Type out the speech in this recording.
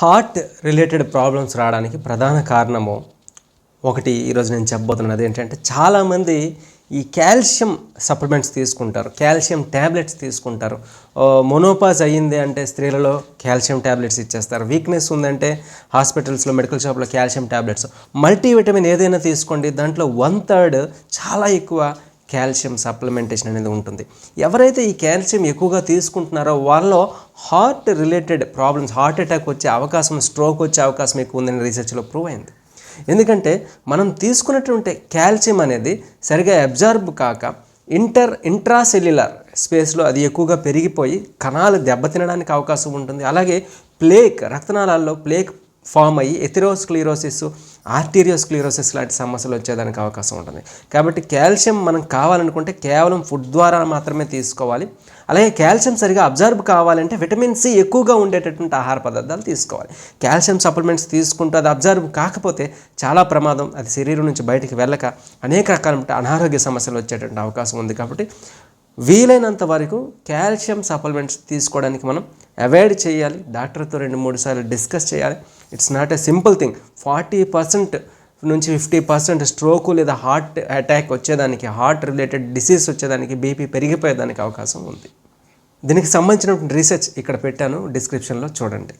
Heart related problems రావడానికి ప్రధాన కారణము ఒకటి ఈరోజు నేను చెప్పబోతున్నది ఏంటంటే చాలామంది ఈ కాల్షియం సప్లిమెంట్స్ తీసుకుంటారు కాల్షియం ట్యాబ్లెట్స్ తీసుకుంటారు. మొనోపాజ్ అయ్యింది అంటే స్త్రీలలో కాల్షియం ట్యాబ్లెట్స్ ఇచ్చేస్తారు. వీక్నెస్ ఉందంటే హాస్పిటల్స్లో మెడికల్ షాప్లో కాల్షియం ట్యాబ్లెట్స్ మల్టీవిటమిన్ ఏదైనా తీసుకోండి దాంట్లో వన్ థర్డ్ చాలా ఎక్కువ కాల్షియం సప్లిమెంటేషన్ అనేది ఉంటుంది. ఎవరైతే ఈ కాల్షియం ఎక్కువగా తీసుకుంటున్నారో వాళ్ళలో heart related problems heart attack వచ్చే అవకాశం స్ట్రోక్ వచ్చే అవకాశం ఎక్కువ ఉందని రీసెర్చ్లో ప్రూవ్ అయింది. ఎందుకంటే మనం తీసుకున్నటువంటి కాల్షియం అనేది సరిగా అబ్జార్బ్ కాక ఇంటర్ ఇంట్రాసెల్యులర్ స్పేస్లో అది ఎక్కువగా పెరిగిపోయి కణాలు దెబ్బతినడానికి అవకాశం ఉంటుంది. అలాగే ప్లేక్ రక్తనాళాల్లో ప్లేక్ ఫామ్ అయ్యి ఎథిరోస్క్లీరోసిస్ ఆర్టీరియోస్క్లీరోసిస్ లాంటి సమస్యలు వచ్చేదానికి అవకాశం ఉంటుంది. కాబట్టి కాల్షియం మనం కావాలనుకుంటే కేవలం ఫుడ్ ద్వారా మాత్రమే తీసుకోవాలి. అలాగే కాల్షియం సరిగా అబ్జర్వ్ కావాలంటే విటమిన్ సి ఎక్కువగా ఉండేటటువంటి ఆహార పదార్థాలు తీసుకోవాలి. కాల్షియం సప్లిమెంట్స్ తీసుకుంటూ అది అబ్జర్వ్ కాకపోతే చాలా ప్రమాదం. అది శరీరం నుంచి బయటికి వెళ్ళక అనేక రకాల అనారోగ్య సమస్యలు వచ్చేటువంటి అవకాశం ఉంది. కాబట్టి వీలైనంత వరకు కాల్షియం సప్లిమెంట్స్ తీసుకోవడానికి మనం అవాయిడ్ చేయాలి. డాక్టర్తో రెండు మూడు సార్లు డిస్కస్ చేయాలి. It's not a simple thing. Forty percent నుంచి ఫిఫ్టీ పర్సెంట్ స్ట్రోక్ లేదా హార్ట్ అటాక్ వచ్చేదానికి హార్ట్ రిలేటెడ్ డిసీజ్ వచ్చేదానికి బీపీ పెరిగిపోయేదానికి అవకాశం ఉంది. దీనికి సంబంధించిన రీసెర్చ్ ఇక్కడ పెట్టాను. డిస్క్రిప్షన్లో చూడండి.